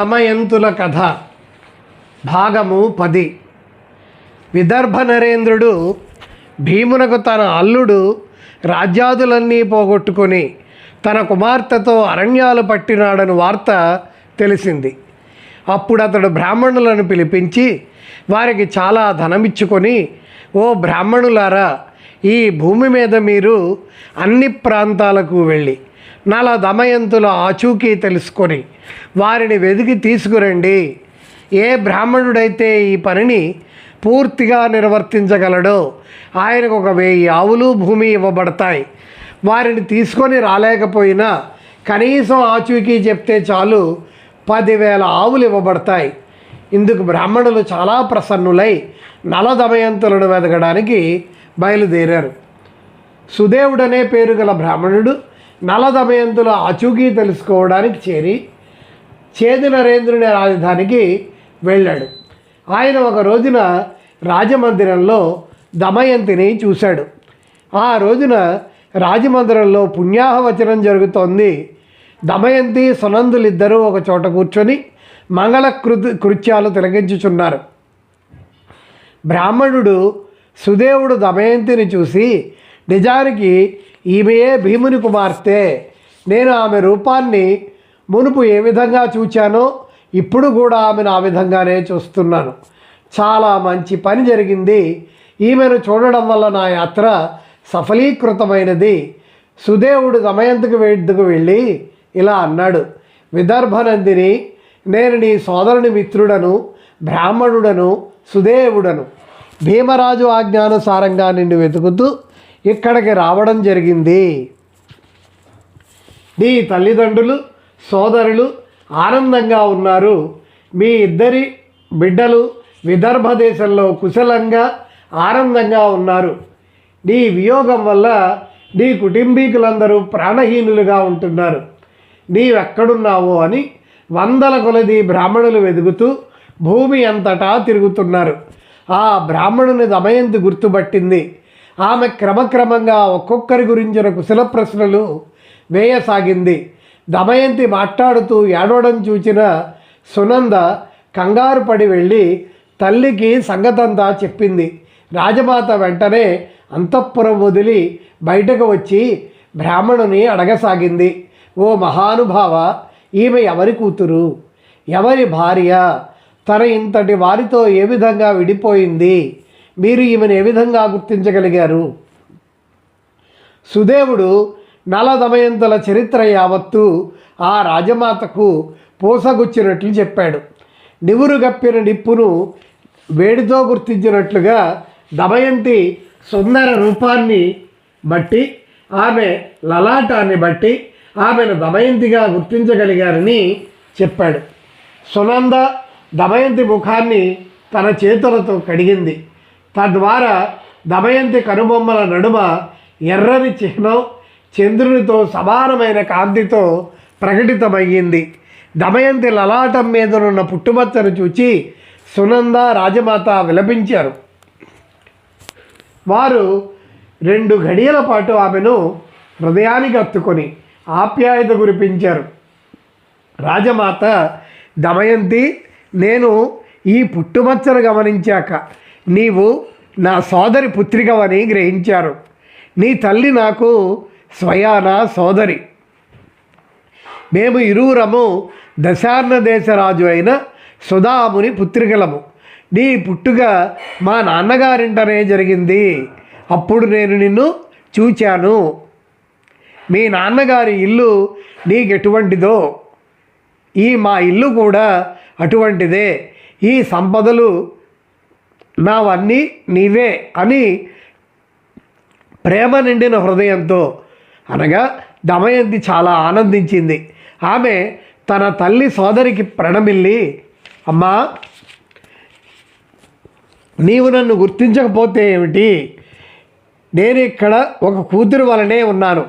సమయంతుల కథ. భాగము పది. విదర్భ నరేంద్రుడు భీమునకు తన అల్లుడు రాజ్యాదులన్నీ పోగొట్టుకొని తన కుమార్తెతో అరణ్యాలు పట్టినాడని వార్త తెలిసింది. అప్పుడు అతడు బ్రాహ్మణులను పిలిపించి వారికి చాలా ధనమిచ్చుకొని ఓ బ్రాహ్మణులారా ఈ భూమి మీద మీరు అన్ని ప్రాంతాలకు వెళ్ళి నల దమయంతుల ఆచూకీ తెలుసుకొని వారిని వెదికి తీసుకురండి. ఏ బ్రాహ్మణుడైతే ఈ పనిని పూర్తిగా నిర్వర్తించగలడో ఆయనకు ఒక వెయ్యి ఆవులు భూమి ఇవ్వబడతాయి. వారిని తీసుకొని రాలేకపోయినా కనీసం ఆచూకీ చెప్తే చాలు పదివేల ఆవులు ఇవ్వబడతాయి. ఇందుకు బ్రాహ్మణులు చాలా ప్రసన్నులై నల దమయంతులను వెతకడానికి బయలుదేరారు. సుదేవుడనే పేరు గల బ్రాహ్మణుడు నలదమయంతుల దమయంతుల ఆచూకీ తెలుసుకోవడానికి చేరి చేది నరేంద్రుని రాజధానికి వెళ్ళాడు. ఆయన ఒక రోజున రాజమందిరంలో దమయంతిని చూశాడు. ఆ రోజున రాజమందిరంలో పుణ్యాహవచనం జరుగుతోంది. దమయంతి సునందులిద్దరూ ఒక చోట కూర్చొని మంగళ కృతి కృత్యాలు తిలగించుచున్నారు బ్రాహ్మణుడు సుదేవుడు దమయంతిని చూసి నిజానికి ఈమెయే భీముని కుమార్తె. నేను ఆమె రూపాన్ని మునుపు ఏ విధంగా చూచానో ఇప్పుడు కూడా ఆమెను ఆ విధంగానే చూస్తున్నాను. చాలా మంచి పని జరిగింది. ఈమెను చూడడం వల్ల నా యాత్ర సఫలీకృతమైనది. సుదేవుడు దమయంతకు వేడుకు వెళ్ళి ఇలా అన్నాడు. విదర్భనందిని నేను నీ సోదరుని మిత్రుడను బ్రాహ్మణుడను సుదేవుడను. భీమరాజు ఆజ్ఞానుసారంగా నిన్ను వెతుకుతూ ఇక్కడికి రావడం జరిగింది. నీ తల్లిదండ్రులు సోదరులు ఆనందంగా ఉన్నారు. మీ ఇద్దరి బిడ్డలు విదర్భ దేశంలో కుశలంగా ఆనందంగా ఉన్నారు. నీ వియోగం వల్ల నీ కుటుంబీకులందరూ ప్రాణహీనులుగా ఉంటున్నారు. నీవెక్కడున్నావో అని వందల కొలది బ్రాహ్మణులు వెతుకుతూ భూమి అంతటా తిరుగుతున్నారు. ఆ బ్రాహ్మణుని దమయంతి గుర్తుపట్టింది. ఆమె క్రమక్రమంగా ఒక్కొక్కరి గురించిన కుశల ప్రశ్నలు వేయసాగింది. దమయంతి మాట్లాడుతూ ఏడవడం చూచిన సునంద కంగారు పడి వెళ్ళి తల్లికి సంగతంతా చెప్పింది. రాజమాత వెంటనే అంతఃపురం వదిలి బయటకు వచ్చి బ్రాహ్మణుని అడగసాగింది. ఓ మహానుభావ ఈమె ఎవరి కూతురు? ఎవరి భార్య? తన ఇంతటి వారితో ఏ విధంగా విడిపోయింది? మీరు ఈమెను ఏ విధంగా గుర్తించగలిగారు? సుదేవుడు నల దమయంతుల చరిత్ర యావత్తు ఆ రాజమాతకు పూసగుచ్చినట్లు చెప్పాడు. నివురు గప్పిన నిప్పును వేడితో గుర్తించినట్లుగా దమయంతి సుందర రూపాన్ని బట్టి ఆమె లలాటాన్ని బట్టి ఆమెను దమయంతిగా గుర్తించగలిగారని చెప్పాడు. సునంద దమయంతి ముఖాన్ని తన చేతులతో కడిగింది. తద్వారా దమయంతి కనుబొమ్మల నడుమ ఎర్రని చిహ్నం చంద్రునితో సమానమైన కాంతితో ప్రకటితమయ్యింది. దమయంతి లలాటం మీదనున్న పుట్టుమచ్చను చూచి సునంద రాజమాత విలపించారు. వారు రెండు గడియల పాటు ఆమెను హృదయానికి హత్తుకొని ఆప్యాయత కురిపించారు. రాజమాత దమయంతి నేను ఈ పుట్టుమచ్చను గమనించాక నీవు నా సోదరి పుత్రికవని గ్రహించారు. నీ తల్లి నాకు స్వయాన సోదరి. మేము ఇరువురము దశార్ణ దేశరాజు అయిన సుధాముని పుత్రికలము. నీ పుట్టుక మా నాన్నగారింటనే జరిగింది. అప్పుడు నేను నిన్ను చూచాను. మీ నాన్నగారి ఇల్లు నీకెటువంటిదో ఈ మా ఇల్లు కూడా అటువంటిదే. ఈ సంపదలు నావన్నీ నీవే అని ప్రేమ నిండిన హృదయంతో అనగా దమయంతి చాలా ఆనందించింది. ఆమె తన తల్లి సోదరికి ప్రణమిల్లి అమ్మా నీవు నన్ను గుర్తించకపోతే ఏమిటి? నేను ఇక్కడ ఒక కూతురు వలనే ఉన్నాను.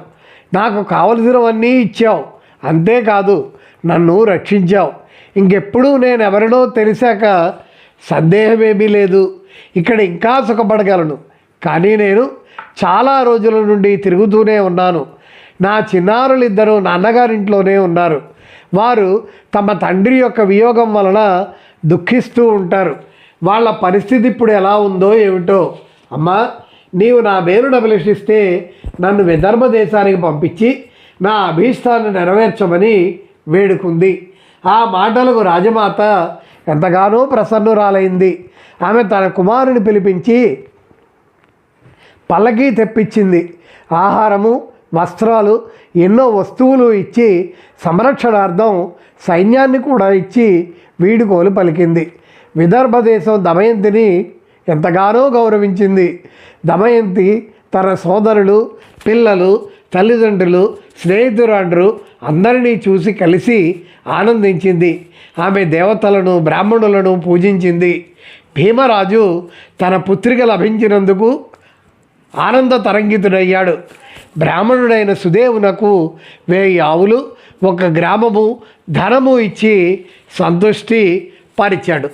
నాకు కావలసినవన్నీ ఇచ్చావు. అంతేకాదు నన్ను రక్షించావు. ఇంకెప్పుడు నేను ఎవరినో తెలిసాక సందేహమేమీ లేదు. ఇక్కడ ఇంకా సుఖపడగలను. కానీ నేను చాలా రోజుల నుండి తిరుగుతూనే ఉన్నాను. నా చిన్నారులిద్దరూ నాన్నగారింట్లోనే ఉన్నారు. వారు తమ తండ్రి యొక్క వియోగం వలన దుఃఖిస్తూ ఉంటారు. వాళ్ళ పరిస్థితి ఇప్పుడు ఎలా ఉందో ఏమిటో. అమ్మా నీవు నా మేలును అభిలషిస్తే నన్ను విదర్భ దేశానికి పంపించి నా అభీష్టాన్ని నెరవేర్చమని వేడుకుంది. ఆ మాటలకు రాజమాత ఎంతగానో ప్రసన్నురాలైంది. ఆమె తన కుమారుని పిలిపించి పల్లకి తెప్పించింది. ఆహారము వస్త్రాలు ఎన్నో వస్తువులు ఇచ్చి సంరక్షణార్థం సైన్యాన్ని కూడా ఇచ్చి వీడుకోలు పలికింది. విదర్భ దేశం దమయంతిని ఎంతగానో గౌరవించింది. దమయంతి తన సోదరులు పిల్లలు తల్లిదండ్రులు స్నేహితురాండ్రు అందరినీ చూసి కలిసి ఆనందించింది. ఆమె దేవతలను బ్రాహ్మణులను పూజించింది. భీమరాజు తన పుత్రిక లభించినందుకు ఆనంద తరంగితుడయ్యాడు. బ్రాహ్మణుడైన సుదేవునకు వేయి ఆవులు ఒక గ్రామము ధనము ఇచ్చి సంతుష్టి పరిచాడు.